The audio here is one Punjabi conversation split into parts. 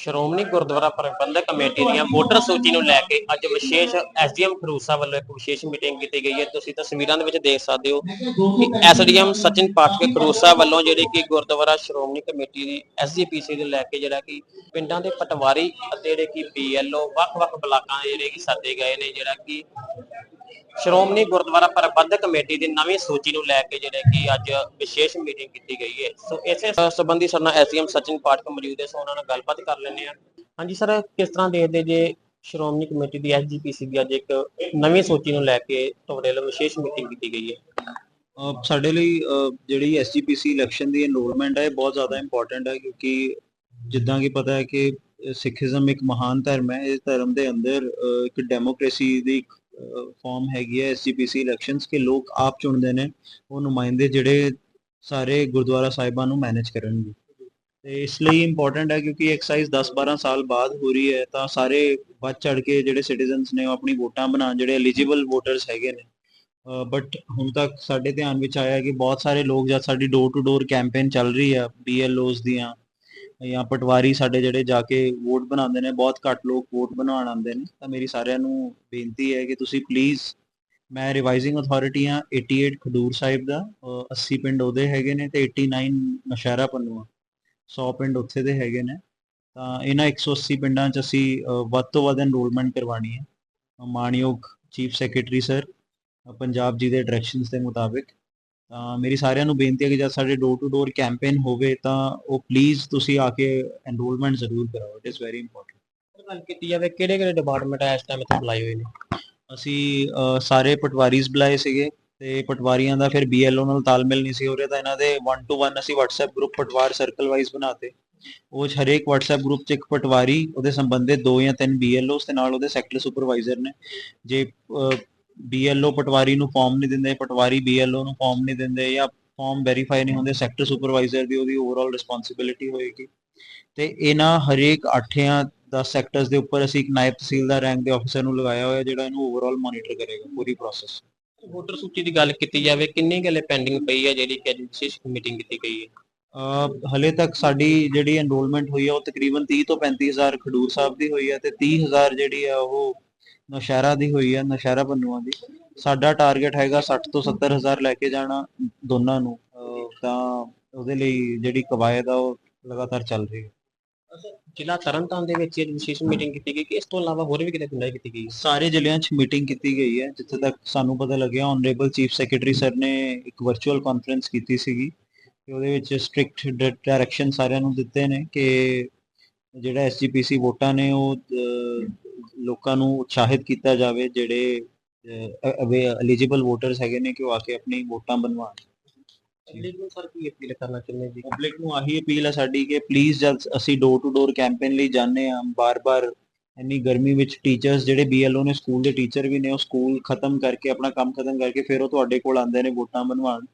ਸ਼੍ਰੋਮਣੀ ਗੁਰਦੁਆਰਾ ਪ੍ਰਬੰਧਕ ਕਮੇਟੀ ਦੀਆਂ ਵੋਟਰ ਸੂਚੀ ਨੂੰ ਲੈ ਕੇ ਅੱਜ ਵਿਸ਼ੇਸ਼ ਐਸਡੀਐਮ ਖਰੂਸਾ ਵੱਲੋਂ ਇੱਕ ਵਿਸ਼ੇਸ਼ ਮੀਟਿੰਗ ਕੀਤੀ ਗਈ ਹੈ। ਤੁਸੀਂ ਤਸਵੀਰਾਂ ਦੇ ਵਿੱਚ ਦੇਖ ਸਕਦੇ ਹੋ ਕਿ ਐਸਡੀਐਮ ਸਚਿਨ ਪਾਠਕ ਖਰੂਸਾ ਵੱਲੋਂ ਜਿਹੜੀ ਕਿ ਗੁਰਦੁਆਰਾ ਸ਼੍ਰੋਮਣੀ ਕਮੇਟੀ ਦੀ ਐਸਜੀਪੀਸੀ ਨੂੰ ਲੈ ਕੇ ਜਿਹੜਾ ਕਿ ਪਿੰਡਾਂ ਦੇ ਪਟਵਾਰੀ ਅਤੇ ਜਿਹੜੇ ਕਿ ਬੀਐਲਓ ਵੱਖ-ਵੱਖ ਬਲਾਕਾਂ ਦੇ ਜਿਹੜੇ ਕਿ ਸੱਦੇ ਗਏ ਨੇ, ਜਿਹੜਾ ਕਿ ਸ਼੍ਰੋਮਣੀ ਗੁਰਦੁਆਰਾ ਪ੍ਰਬੰਧਕ ਕਮੇਟੀ ਦੀ ਨਵੀਂ ਸੂਚੀ ਨੂੰ ਲੈ ਕੇ ਜਿਹੜੇ ਕਿ ਅੱਜ ਵਿਸ਼ੇਸ਼ ਮੀਟਿੰਗ ਕੀਤੀ ਗਈ ਹੈ। ਸੋ ਇਸੇ ਸੰਬੰਧੀ ਸਰਨਾ ਐਸਡੀਐਮ ਸਚਿਨ ਪਾਠਕ ਮੌਜੂਦ ਹੈ, ਸੋ ਉਹਨਾਂ ਨਾਲ ਗੱਲਬਾਤ ਕਰ ਲੈਂਦੇ ਆ ਹਾਂਜੀ ਸਰ, ਕਿਸ ਤਰ੍ਹਾਂ ਦੇਖਦੇ ਜੇ ਸ਼੍ਰੋਮਣੀ ਕਮੇਟੀ ਦੀ ਐਸਜੀਪੀਸੀ ਦੀ ਅੱਜ ਇੱਕ ਨਵੀਂ ਸੂਚੀ ਨੂੰ ਲੈ ਕੇ ਤੁਹਾਡੇ ਵੱਲੋਂ ਵਿਸ਼ੇਸ਼ ਮੀਟਿੰਗ ਕੀਤੀ ਗਈ ਹੈ? ਸਾਡੇ ਲਈ ਜਿਹੜੀ ਐਸਜੀਪੀਸੀ ਇਲੈਕਸ਼ਨ ਦੀ ਐਨਰੋਲਮੈਂਟ ਹੈ ਬਹੁਤ ਜ਼ਿਆਦਾ ਇੰਪੋਰਟੈਂਟ ਹੈ, ਕਿਉਂਕਿ ਜਿੱਦਾਂ ਕਿ ਪਤਾ ਹੈ ਕਿ ਸਿੱਖੀਜ਼ਮ ਇੱਕ ਮਹਾਨ ਧਰਮ ਹੈ, ਇਸ ਧਰਮ ਦੇ ਅੰਦਰ ਇੱਕ ਡੈਮੋਕ੍ਰੇਸੀ ਦੀ ਇੱਕ ਫਾਰਮ ਹੈਗੀ ਹੈ ਐਸਜੀਪੀਸੀ ਇਲੈਕਸ਼ਨਸ ਕਿ ਲੋਕ ਆਪ ਚੁਣਦੇ ਨੇ, ਉਹ ਨੁਮਾਇੰਦੇ ਜਿਹੜੇ ਸਾਰੇ ਗੁਰਦੁਆਰਾ ਸਾਹਿਬਾਂ ਨੂੰ ਮੈਨੇਜ ਕਰਨਗੇ। ਤੇ ਇਸ ਲਈ ਇੰਪੋਰਟੈਂਟ ਹੈ ਕਿਉਂਕਿ ਐਕਸਾਈਜ਼ 10-12 ਸਾਲ ਬਾਅਦ ਹੋ ਰਹੀ ਹੈ, ਤਾਂ ਸਾਰੇ ਵੱਧ ਚੜ ਕੇ ਜਿਹੜੇ ਸਿਟੀਜ਼ਨਸ ਨੇ ਉਹ ਆਪਣੀ ਵੋਟਾਂ ਬਣਾਉਣ, ਜਿਹੜੇ ਐਲੀਜੀਬਲ ਵੋਟਰਸ ਹੈਗੇ ਨੇ। ਬਟ ਹੁਣ ਤੱਕ ਸਾਡੇ ਧਿਆਨ ਵਿੱਚ ਆਇਆ ਕਿ ਬਹੁਤ ਸਾਰੇ ਲੋਕ ਜਦ ਸਾਡੀ ਡੋਰ ਟੂ ਡੋਰ ਕੈਂਪੇਨ ਚੱਲ ਰਹੀ ਆ ਬੀਐਲਓਜ਼ ਦੀਆਂ ਜਾਂ ਪਟਵਾਰੀ ਸਾਡੇ ਜਿਹੜੇ ਜਾ ਕੇ ਵੋਟ ਬਣਾਉਂਦੇ ਨੇ, ਬਹੁਤ ਘੱਟ ਲੋਕ ਵੋਟ ਬਣਾਉਣ ਆਉਂਦੇ ਨੇ। ਤਾਂ ਮੇਰੀ ਸਾਰਿਆਂ ਨੂੰ ਬੇਨਤੀ ਹੈ ਕਿ ਤੁਸੀਂ ਪਲੀਜ਼ ਮੈਂ ਰਿਵਾਈਜ਼ਿੰਗ ਅਥਾਰਟੀ ਆ 88 ਖਡੂਰ ਸਾਹਿਬ ਦਾ, ਅਹ 80 ਪਿੰਡ ਉਹਦੇ ਹੈਗੇ ਨੇ ਤੇ 89 ਨਸ਼ਹਿਰਾ ਪੰਨੂਆ 100 ਪਿੰਡ ਉੱਥੇ ਦੇ ਹੈਗੇ ਨੇ। ਤਾਂ ਇਹਨਾਂ 180 ਪਿੰਡਾਂ 'ਚ ਅਸੀਂ ਵੱਧ ਤੋਂ ਵੱਧ ਐਨਰੋਲਮੈਂਟ ਕਰਵਾਉਣੀ ਹੈ। ਮਾਨਯੋਗ ਚੀਫ ਸੈਕਟਰੀ ਸਰ ਪੰਜਾਬ ਜੀ ਦੇ ਡਾਇਰੈਕਸ਼ਨਸ ਦੇ ਮੁਤਾਬਿਕ। ਤਾਂ ਮੇਰੀ ਸਾਰਿਆਂ ਨੂੰ ਬੇਨਤੀ ਹੈ ਕਿ ਜਦ ਸਾਡੇ ਡੋਰ ਟੂ ਡੋਰ ਕੈਂਪੇਨ ਹੋਵੇ ਤਾਂ ਉਹ ਪਲੀਜ਼ ਤੁਸੀਂ ਆ ਕੇ ਐਨਰੋਲਮੈਂਟ ਜ਼ਰੂਰ ਕਰਾਓ ਇਟ ਇਜ਼ ਵੈਰੀ ਇੰਪੋਰਟੈਂਟ ਗੱਲ ਕੀਤੀ ਜਾਵੇ ਕਿਹੜੇ ਕਿਹੜੇ ਡਿਪਾਰਟਮੈਂਟ ਇਸ ਟਾਈਮ ਇੱਥੇ ਬੁਲਾਏ ਹੋਏ ਨੇ? ਅਸੀਂ ਸਾਰੇ ਪਟਵਾਰੀਜ਼ ਬੁਲਾਏ ਸੀਗੇ ਤੇ ਪਟਵਾਰੀਆਂ ਦਾ ਫਿਰ ਬੀਐਲਓ ਨਾਲ ਤਾਲਮੇਲ ਨਹੀਂ ਸੀ ਹੋ ਰਿਹਾ ਤਾਂ ਇਹਨਾਂ ਦੇ 1 ਟੂ 1 ਅਸੀਂ WhatsApp ਗਰੁੱਪ ਪਟਵਾਰ ਸਰਕਲ ਵਾਈਜ਼ ਬਣਾਤੇ। ਉਹ 'ਚ ਹਰੇਕ WhatsApp ਗਰੁੱਪ 'ਚ ਇੱਕ ਪਟਵਾਰੀ ਉਹਦੇ ਸੰਬੰਧਿਤ ਦੋ ਜਾਂ ਤਿੰਨ ਬੀਐਲਓਸ ਤੇ ਨਾਲ ਉਹਦੇ ਸੈਕਟਰ ਸੁਪਰਵਾਈਜ਼ਰ ਨੇ। ਜੇ ਬੀਐਲਓ ਪਟਵਾਰੀ ਨੂੰ ਫਾਰਮ ਨਹੀਂ ਦਿੰਦੇ ਪਟਵਾਰੀ ਬੀਐਲਓ ਨੂੰ ਫਾਰਮ ਨਹੀਂ ਦਿੰਦੇ ਜਾਂ ਫਾਰਮ ਵੈਰੀਫਾਈ ਨਹੀਂ ਹੁੰਦੇ ਸੈਕਟਰ ਸੁਪਰਵਾਈਜ਼ਰ ਦੀ ਉਹਦੀ ਓਵਰਆਲ ਰਿਸਪੌਂਸਿਬਿਲਿਟੀ ਹੋਏਗੀ। ਤੇ ਇਹਨਾਂ ਹਰੇਕ 8 ਜਾਂ 10 ਸੈਕਟਰਸ ਦੇ ਉੱਪਰ ਅਸੀਂ ਇੱਕ ਨਾਇਬ ਤਹਿਸੀਲਦਾਰ ਰੈਂਕ ਦੇ ਅਫਸਰ ਨੂੰ ਲਗਾਇਆ ਹੋਇਆ ਜਿਹੜਾ ਇਹਨੂੰ ਓਵਰਆਲ ਮੋਨੀਟਰ ਕਰੇਗਾ ਪੂਰੀ ਪ੍ਰੋਸੈਸ ਵੋਟਰ ਸੂਚੀ ਦੀ ਗੱਲ ਕੀਤੀ ਜਾਵੇ ਕਿੰਨੀ ਗੱਲੇ ਪੈਂਡਿੰਗ ਪਈ ਹੈ ਜਿਹੜੀ ਕਿ ਅੱਜ ਵਿਸ਼ੇਸ਼ ਮੀਟਿੰਗ ਕੀਤੀ ਗਈ ਹੈ? ਹਲੇ ਤੱਕ ਸਾਡੀ ਜਿਹੜੀ ਐਨਰੋਲਮੈਂਟ ਹੋਈ ਹੈ ਉਹ ਤਕਰੀਬਨ 30 ਤੋਂ 35000 ਖਡੂਰ ਸਾਹਿਬ ਦੀ ਹੋਈ ਹੈ ਤੇ 30000 ਜਿਹੜੀ ਹੈ ਉਹ ਨੌਸ਼ਹਿਰਾ ਦੀ ਹੋਈ ਹੈ ਨੌਸ਼ਹਿਰਾ ਪੰਨੂਆਂ ਦੀ। ਸਾਡਾ ਟਾਰਗੇਟ ਹੈਗਾ 60 ਤੋਂ 70000 ਲੈ ਕੇ ਜਾਣਾ ਦੋਨਾਂ ਨੂੰ। ਅਹ ਤਾਂ ਉਹਦੇ ਲਈ ਜਿਹੜੀ ਕਵਾਇਦ ਆ ਉਹ ਲਗਾਤਾਰ ਚੱਲ ਰਹੀ ਹੈ ਜ਼ਿਲ੍ਹਾ ਤਰਨਤਾਰਨ ਦੇ ਵਿੱਚ ਇਹ ਵਿਸ਼ੇਸ਼ ਮੀਟਿੰਗ ਕੀਤੀ ਗਈ ਕਿ ਇਸ ਤੋਂ ਇਲਾਵਾ ਹੋਰ ਵੀ ਕਿਤੇ ਪਿੰਡਾਂ 'ਚ ਕੀਤੀ ਗਈ? ਸਾਰੇ ਜ਼ਿਲ੍ਹਿਆਂ 'ਚ ਮੀਟਿੰਗ ਕੀਤੀ ਗਈ ਹੈ ਜਿੱਥੇ ਤੱਕ ਸਾਨੂੰ ਪਤਾ ਲੱਗਿਆ ਆਨਰੇਬਲ ਚੀਫ ਸੈਕਟਰੀ ਸਰ ਨੇ ਇੱਕ ਵਰਚੁਅਲ ਕਾਨਫਰੰਸ ਕੀਤੀ ਸੀਗੀ। ਤੇ ਉਹਦੇ ਵਿੱਚ ਸਟ੍ਰਿਕਟ ਡਾਇਰੈਕਸ਼ਨ ਸਾਰਿਆਂ ਨੂੰ ਦਿੱਤੇ ਨੇ ਕਿ ਜਿਹੜਾ ਐਸਜੀਪੀਸੀ ਵੋਟਾਂ ਨੇ ਉਹ ਅਹ, ਲੋਕਾਂ ਨੂੰ ਉਤਸ਼ਾਹਿਤ ਕੀਤਾ ਜਾਵੇ ਜਿਹੜੇ ਐਲੀਜੀਬਲ ਵੋਟਰਸ ਹੈਗੇ ਨੇ ਕਿ ਉਹ ਆ ਕੇ ਆਪਣੀ ਵੋਟਾਂ ਬਣਵਾਉਣ। ਪਬਲਿਕ ਨੂੰ ਸਰ ਕੀ ਅਪੀਲ ਕਰਨਾ ਚਾਹੁੰਦੇ ਜੀ? ਪਬਲਿਕ ਨੂੰ ਆਹੀ ਅਪੀਲ ਹੈ ਸਾਡੀ ਕਿ ਪਲੀਜ਼ ਜਦ ਅਸੀਂ ਡੋਰ ਟੂ ਡੋਰ ਕੈਂਪੇਨ ਲਈ ਜਾਂਦੇ ਹਾਂ ਬਾਰ-ਬਾਰ ਇੰਨੀ ਗਰਮੀ ਵਿੱਚ ਟੀਚਰਸ ਜਿਹੜੇ ਬੀਐਲਓ ਨੇ ਸਕੂਲ ਦੇ ਟੀਚਰ ਵੀ ਨੇ ਉਹ ਸਕੂਲ ਖਤਮ ਕਰਕੇ ਆਪਣਾ ਕੰਮ ਖਤਮ ਕਰਕੇ ਫਿਰ ਉਹ ਤੁਹਾਡੇ ਕੋਲ ਆਉਂਦੇ ਨੇ ਵੋਟਾਂ ਬਣਵਾਉਣ।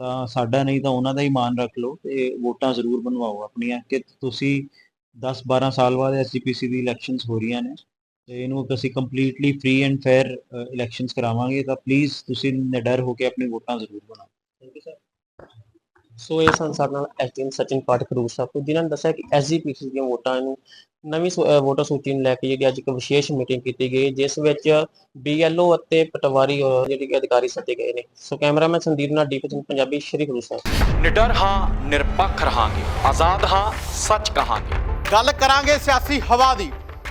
ਤਾਂ ਸਾਡਾ ਨਹੀਂ ਤਾਂ ਉਹਨਾਂ ਦਾ ਹੀ ਮਾਨ ਰੱਖ ਲਓ ਤੇ ਵੋਟਾਂ ਜ਼ਰੂਰ ਬਣਵਾਓ ਆਪਣੀਆਂ ਕਿ ਤੁਸੀਂ 10-12 ਸਾਲ ਬਾਅਦ ਐਸਜੀਪੀਸੀ ਦੀ ਇਲੈਕਸ਼ਨਸ ਹੋ ਰਹੀਆਂ ਨੇ। ਤੇ ਇਹਨੂੰ ਅਸੀਂ completely free and fair elections ਕਰਾਵਾਂਗੇ ਤਾਂ ਪਲੀਜ਼ ਤੁਸੀਂ ਨਿਡਰ ਹੋ ਕੇ ਆਪਣੀ ਵੋਟਾਂ ਜ਼ਰੂਰ ਬਣਾਓ। ਥੈਂਕ ਯੂ ਸਰ ਸੋ ਇਹ ਸਨ ਸਾਡੇ ਨਾਲ ਐਸਟੀਐਮ ਸਚਿਨ ਪਾਠਕ ਰੂਪ ਸਾਹਿਬ ਜਿਨ੍ਹਾਂ ਨੇ ਦੱਸਿਆ ਕਿ ਐਸਜੀਪੀਸੀ ਦੀਆਂ ਵੋਟਾਂ ਨੂੰ ਨਵੀਂ ਵੋਟਰ ਸੂਚੀ ਨੂੰ ਲੈ ਕੇ ਜਿਹੜੀ ਅੱਜ ਇੱਕ ਵਿਸ਼ੇਸ਼ ਮੀਟਿੰਗ ਕੀਤੀ ਗਈ ਜਿਸ ਵਿੱਚ ਬੀਐਲਓ ਅਤੇ ਪਟਵਾਰੀ ਜਿਹੜੇ ਕਿ ਅਧਿਕਾਰੀ ਸੱਦੇ ਗਏ ਨੇ। ਸੋ ਕੈਮਰਾਮੈਨ ਸੰਦੀਪ ਨਾਲ ਡੀਪੀ ਪੰਜਾਬੀ ਸ਼੍ਰੀ ਗੁਰੂ ਸਾਹਿਬ। ਨਿਡਰ ਹਾਂ ਨਿਰਪੱਖ ਰਹਾਂਗੇ ਆਜ਼ਾਦ ਹਾਂ ਸੱਚ ਕਹਾਂਗੇ। ਗੱਲ ਕਰਾਂਗੇ ਸਿਆਸੀ ਹਵਾ ਦੀ।